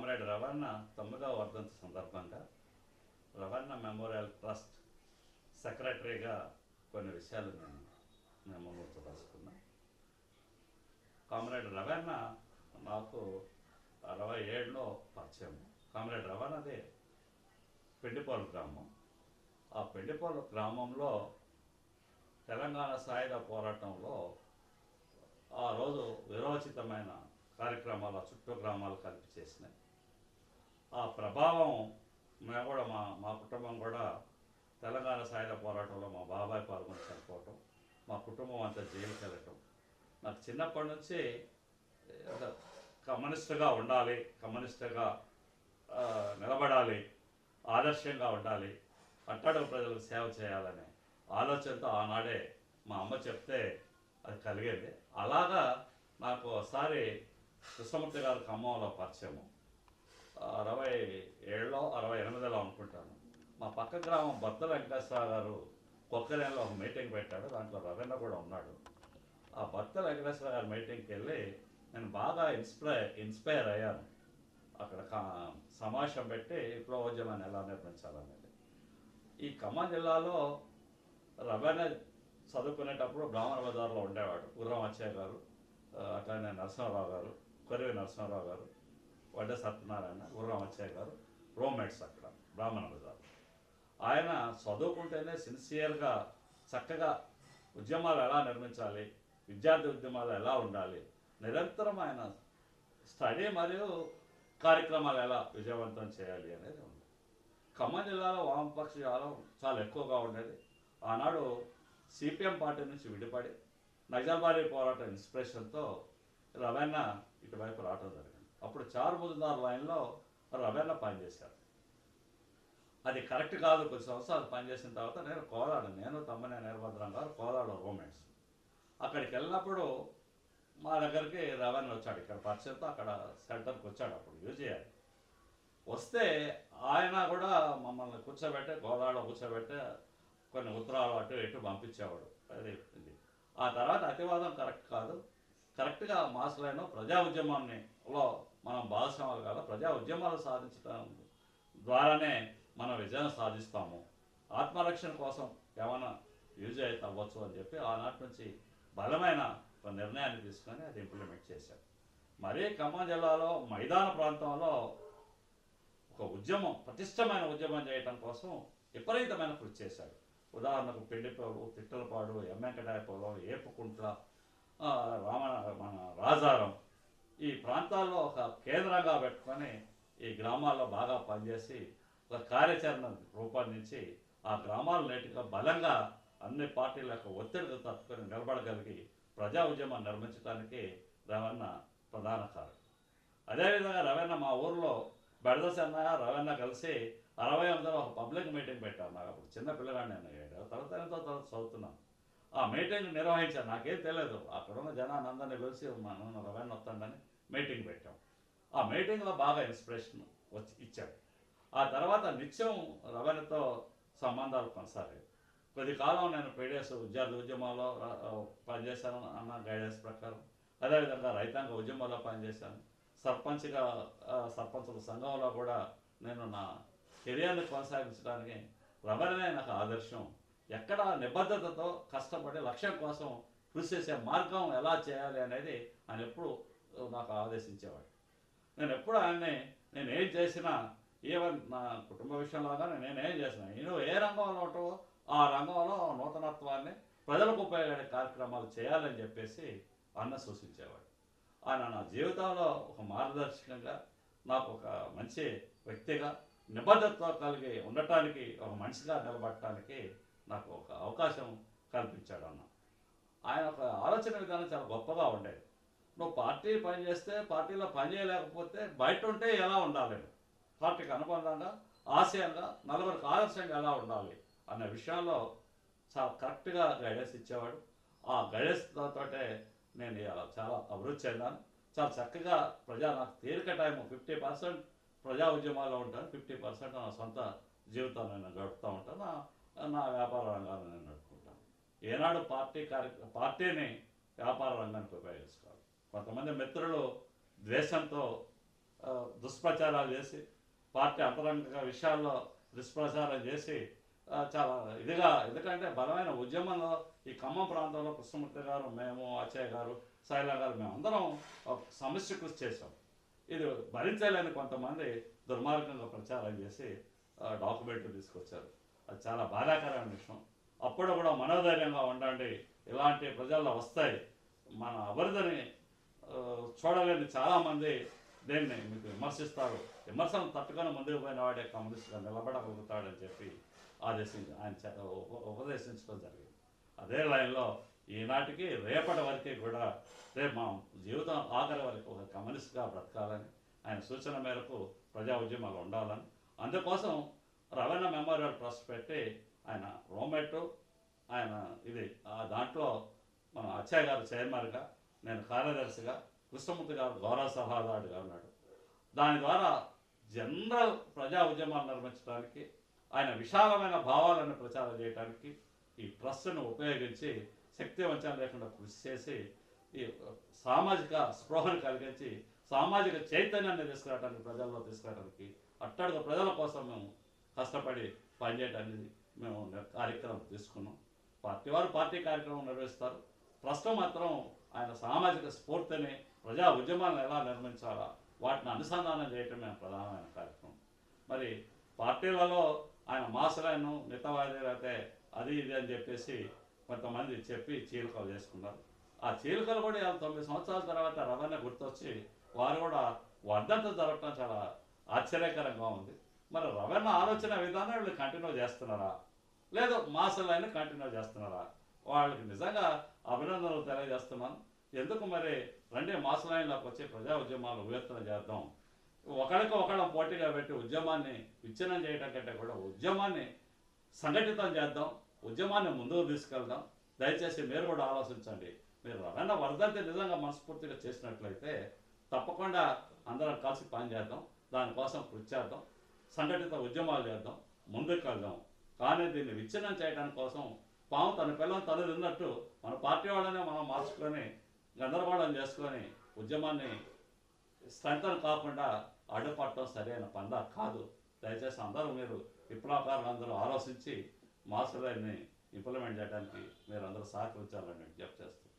Comrade రవణ తొమ్మిదవ వర్ధంతి సందర్భంగా రవణ మెమోరియల్ ట్రస్ట్ సెక్రటరీగా కొన్ని విషయాలు నేను మేము రాసుకున్నా. కామ్రేడ్ రవణ నాకు అరవై ఏడులో పరిచయం. కామ్రేడ్ రవణది పెండిపాలు గ్రామం. ఆ పెండిపాలు గ్రామంలో తెలంగాణ సాయుధ పోరాటంలో ఆ రోజు విరోచితమైన కార్యక్రమాలు చుట్టూ గ్రామాలు కలిపి చేసినాయి. ఆ ప్రభావం మేము కూడా మా మా కుటుంబం కూడా తెలంగాణ సాయుధ పోరాటంలో మా బాబాయ్ పాల్గొని చనిపోవటం మా కుటుంబం అంతా జైలుకి వెళ్ళటం నాకు చిన్నప్పటి నుంచి కమ్యూనిస్ట్గా ఉండాలి కమ్యూనిస్ట్గా నిలబడాలి ఆదర్శంగా ఉండాలి అట్టడుగు ప్రజలకు సేవ చేయాలనే ఆలోచనతో ఆనాడే మా అమ్మ చెప్తే అది కలిగేది. అలాగా నాకు ఒకసారి కృష్ణమూర్తి గారు ఖమ్మంలో పరిచయము. అరవై ఏళ్ళలో అరవై ఎనిమిదిలో అనుకుంటాను. మా పక్క గ్రామం భర్త వెంకటేశ్వర గారు కొక్కరేలో ఒక మీటింగ్ పెట్టాడు. దాంట్లో రవీంద్ర కూడా ఉన్నాడు. ఆ భర్త వెంకటేశ్వర గారి మీటింగ్కి వెళ్ళి నేను బాగా ఇన్స్పైర్ ఇన్స్పైర్ అయ్యాను. అక్కడ కా- సమావేశం పెట్టి విప్లవోద్యమాన్ని ఎలా నిర్మించాలనేది. ఈ ఖమ్మం జిల్లాలో రవాణా చదువుకునేటప్పుడు బ్రాహ్మణ బజార్లో ఉండేవాడు. గుర్రం అచ్చయ్య గారు అట్లానే నరసింహరావు గారు కొరివి నరసింహారావు గారు. వడ్డ సత్యనారాయణ గుర్రామచ్చయ్య గారు రూమ్మేట్స్ అక్కడ బ్రాహ్మణ బజార్. ఆయన చదువుకుంటేనే సిన్సియర్గా చక్కగా ఉద్యమాలు ఎలా నిర్మించాలి విద్యార్థి ఉద్యమాలు ఎలా ఉండాలి నిరంతరం ఆయన స్టడీ మరియు కార్యక్రమాలు ఎలా విజయవంతం చేయాలి అనేది ఉంది. ఖమ్మం జిల్లాలో వామపక్ష జాలం చాలా ఎక్కువగా ఉండేది. ఆనాడు సిపిఎం పార్టీ నుంచి విడిపడి నజాబారీ పోరాటం ఇన్స్పిరేషన్తో రవణ ఇటువైపు రావడం జరిగింది. అప్పుడు చార్ లైన్లో రవణ పనిచేశారు. అది కరెక్ట్ కాదు కొద్ది సంవత్సరాలు పనిచేసిన తర్వాత నేను కోలాడు నేను తమ్మనే నిర్భద్రం గారు కోలాడు రూమ్మేట్స్. అక్కడికి వెళ్ళినప్పుడు మా దగ్గరికి రవణ వచ్చాడు ఇక్కడ పరిచయంతో అక్కడ సెంటర్కి వచ్చాడు అప్పుడు యూజీఆర్ వస్తే ఆయన కూడా మమ్మల్ని కూర్చోబెట్టి గోదావరిలో కూర్చోబెట్టి కొన్ని ఉత్తరాలు అటు ఇటు పంపించేవాడు. అది ఇది. ఆ తర్వాత అతివాదం కరెక్ట్ కాదు. కరెక్ట్గా మాసలైన ప్రజా ఉద్యమాన్ని లో మనం భాగస్వాములు కాదు ప్రజా ఉద్యమాలు సాధించడం ద్వారానే మనం విజయం సాధిస్తాము. ఆత్మరక్షణ కోసం ఏమైనా యూజ్ అయితే అవ్వచ్చు అని చెప్పి ఆనాటి నుంచి బలమైన ఒక నిర్ణయాన్ని తీసుకొని అది ఇంప్లిమెంట్ చేశారు మరీ ఖమ్మం జిల్లాలో మైదాన ప్రాంతంలో ఒక ఉద్యమం పటిష్టమైన ఉద్యమం చేయటం కోసం విపరీతమైన కృషి చేశాడు ఉదాహరణకు పెళ్ళిపోడు తిట్టలపాడు ఎమ్మెంకటాయపోలం ఏపుకుంట్ల రామ మన రాజారం ఈ ప్రాంతాల్లో ఒక కేంద్రంగా పెట్టుకొని ఈ గ్రామాల్లో బాగా పనిచేసి ఒక కార్యాచరణ రూపొందించి ఆ గ్రామాలు నేటిగా బలంగా అన్ని పార్టీల యొక్క ఒత్తిడిని తట్టుకొని నిలబడగలిగి ప్రజా ఉద్యమం నిర్మించడానికి రవణ ప్రధాన కారణం. అదేవిధంగా రవణ మా ఊర్లో అన్న రవణ కలిసి అరవై ఎనిమిదిలో ఒక పబ్లిక్ మీటింగ్ పెట్టాను నాకు అప్పుడు. చిన్న పిల్లగాడిని నేను తర్వాత ఎంతో తర్వాత చదువుతున్నాను. ఆ మీటింగ్ నిర్వహించాను నాకేం తెలియదు అక్కడ ఉన్న జనాన్ని అందరినీ పిలిచి మా నాన్న రవణ వస్తాడని మీటింగ్ పెట్టాం. ఆ మీటింగ్లో బాగా ఇన్స్పిరేషన్ వచ్చి ఇచ్చాడు ఆ తర్వాత నిత్యం రవణతో సంబంధాలు కొనసాగాయి. కొద్ది కాలం నేను పీడిఎస్ విద్యార్థి ఉద్యమంలో పనిచేశాను అన్న గైడెన్స్ ప్రకారం. అదేవిధంగా రైతాంగ ఉద్యమంలో పనిచేశాను. సర్పంచ్గా సర్పంచుల సంఘంలో కూడా నేను నా కెరియర్ని కొనసాగించడానికి రవణనే నాకు ఆదర్శం. ఎక్కడ నిబద్ధతతో కష్టపడి లక్ష్యం కోసం కృషి చేసే మార్గం ఎలా చేయాలి అనేది ఆయన ఎప్పుడు నాకు ఆదేశించేవాడు. నేను ఎప్పుడు ఆయన్ని నేను ఏం చేసినా ఈవెన్ నా కుటుంబ విషయంలాగా నేనేం ఏం చేసినా నేను ఏ రంగంలో ఉంటావో ఆ రంగంలో నూతనత్వాన్ని ప్రజలకు ఉపయోగపడే కార్యక్రమాలు చేయాలని చెప్పేసి అన్న సూచించేవాడు. ఆయన నా జీవితంలో ఒక మార్గదర్శకంగా నాకు ఒక మంచి వ్యక్తిగా నిబద్ధత్వం కలిగి ఉండటానికి ఒక మనిషిగా నిలబడటానికి నాకు ఒక అవకాశం కల్పించాడు అన్న. ఆయన ఒక ఆలోచన విధానం చాలా గొప్పగా ఉండేది. నువ్వు పార్టీ పని చేస్తే పార్టీలో పని చేయలేకపోతే బయట ఉంటే ఎలా ఉండాలి? పార్టీకి అనుబంధంగా ఆశయంగా నలుగురికి ఆదర్శంగా ఎలా ఉండాలి? అనే విషయంలో చాలా కరెక్ట్గా గైడెన్స్ ఇచ్చేవాడు. ఆ గైడెన్స్ తోటే నేను చాలా అభివృద్ధి చెందాను. చాలా చక్కగా ప్రజా నాకు తీరిక టైం ఫిఫ్టీ పర్సెంట్ ప్రజా ఉద్యమాల్లో ఉంటాను. ఫిఫ్టీ పర్సెంట్ నా సొంత జీవితాన్ని నేను గడుపుతూ ఉంటాను. నా నా వ్యాపార రంగాన్ని నేను నడుపుకుంటాను. ఏనాడు పార్టీ కార్య పార్టీని వ్యాపార రంగానికి ఉపయోగించుకోవాలి కొంతమంది మిత్రులు ద్వేషంతో దుష్ప్రచారాలు చేసి పార్టీ అంతరంగ విషయాల్లో దుష్ప్రచారం చేసి చాలా ఇదిగా ఎందుకంటే బలమైన ఉద్యమంలో ఈ ఖమ్మం ప్రాంతంలో కృష్ణమూర్తి గారు మేము అచ్చయ్య గారు శైల గారు మేము అందరం ఒక సమస్య కృషి చేసాం ఇది భరించలేని కొంతమంది దుర్మార్గంగా ప్రచారం చేసి డాక్యుమెంట్లు తీసుకొచ్చారు. అది చాలా బాధాకరమైన విషయం. అప్పుడు కూడా మనోధైర్యంగా ఉండండి. ఇలాంటి ప్రజల్లో వస్తాయి. మన అభివృద్ధిని చూడలేని చాలామంది దీన్ని మీకు విమర్శిస్తారు. విమర్శను తట్టుకొని ముందుకు పోయిన వాడే కమ్యూనిస్ట్గా నిలబడగలుగుతాడని చెప్పి ఆదేశించి ఆయన చేత ఉప- ఉపదేశించడం జరిగింది. అదే లైన్లో ఈనాటికి రేపటి వరకే కూడా రేపు మా జీవితం ఆఖరి వరకు ఒక కమ్యూనిస్ట్గా బ్రతకాలని ఆయన సూచన మేరకు ప్రజా ఉద్యమాలు ఉండాలని. అందుకోసం రవణ మెమోరియల్ ట్రస్ట్ పెట్టి ఆయన రోమెట్ ఆయన ఇది ఆ దాంట్లో మన అచ్చయ్య గారు చైర్మన్గా నేను కార్యదర్శిగా కృష్ణమూర్తి గారు గౌరవ సలహాదారుడిగా ఉన్నాడు. దాని ద్వారా జనరల్ ప్రజా ఉద్యమాలు నిర్మించడానికి ఆయన విశాలమైన భావాలను ప్రచారం చేయడానికి ఈ ట్రస్ట్ను ఉపయోగించి శక్తి వంచన లేకుండా కృషి చేసి ఈ సామాజిక స్పృహను కలిగించి సామాజిక చైతన్యాన్ని తీసుకురావడానికి ప్రజల్లో తీసుకురావడానికి అట్టడుగు ప్రజల కోసం మేము కష్టపడి పనిచేయడానికి మేము కార్యక్రమం తీసుకున్నాం. పార్టీ వారు పార్టీ కార్యక్రమం నిర్వహిస్తారు. ట్రస్ట్ మాత్రం ఆయన సామాజిక స్ఫూర్తిని ప్రజా ఉద్యమాలను ఎలా నిర్మించాలా వాటిని అనుసంధానం చేయటమే ప్రధానమైన కార్యక్రమం. మరి పార్టీలలో ఆయన మాసలను మితవాది అయితే అది ఇది అని చెప్పేసి కొంతమంది చెప్పి చీలికలు చేసుకున్నారు. ఆ చీలికలు కూడా తొమ్మిది సంవత్సరాల తర్వాత రవాణా గుర్తొచ్చి వారు కూడా వర్ధంతం జరగటం చాలా ఆశ్చర్యకరంగా ఉంది. మరి రవాణా ఆలోచన విధానం వీళ్ళు కంటిన్యూ చేస్తున్నారా? లేదు మాసలైన కంటిన్యూ చేస్తున్నారా? వాళ్ళకి నిజంగా అభినందనలు తెలియజేస్తున్నాను ఎందుకు మరి రెండే మాసలైన్లోకి వచ్చే ప్రజా ఉద్యమాలు ఉయర్తన చేద్దాం. ఒకరికి ఒకళ్ళం పోటీగా పెట్టి ఉద్యమాన్ని విచ్ఛిన్నం చేయడం కంటే కూడా ఉద్యమాన్ని సంఘటితం చేద్దాం ఉద్యమాన్ని ముందుకు తీసుకెళ్దాం. దయచేసి మీరు కూడా ఆలోచించండి. మీరు రవణ వర్ధంతి నిజంగా మనస్ఫూర్తిగా చేసినట్లయితే తప్పకుండా అందరం కలిసి పనిచేద్దాం. దానికోసం కృషి చేద్దాం. సంఘటిత ఉద్యమాలు చేద్దాం. ముందుకు వెళ్దాం కానీ దీన్ని విచ్ఛిన్నం చేయడానికి కోసం పాము తన పిల్లలు తను తిన్నట్టు మన పార్టీ వాళ్ళనే మనం మార్చుకొని గందరగోళం చేసుకొని ఉద్యమాన్ని స్ట్రెంగ్తన్ కాకుండా అడ్డుపట్టడం సరైన పంద కాదు. దయచేసి అందరూ మీరు విప్లవకారులు అందరూ ఆలోచించి మాస్టర్ లైన్ని ఇంప్లిమెంట్ చేయడానికి మీరు అందరూ సహకరించాలని విజ్ఞప్తి చేస్తున్నాను.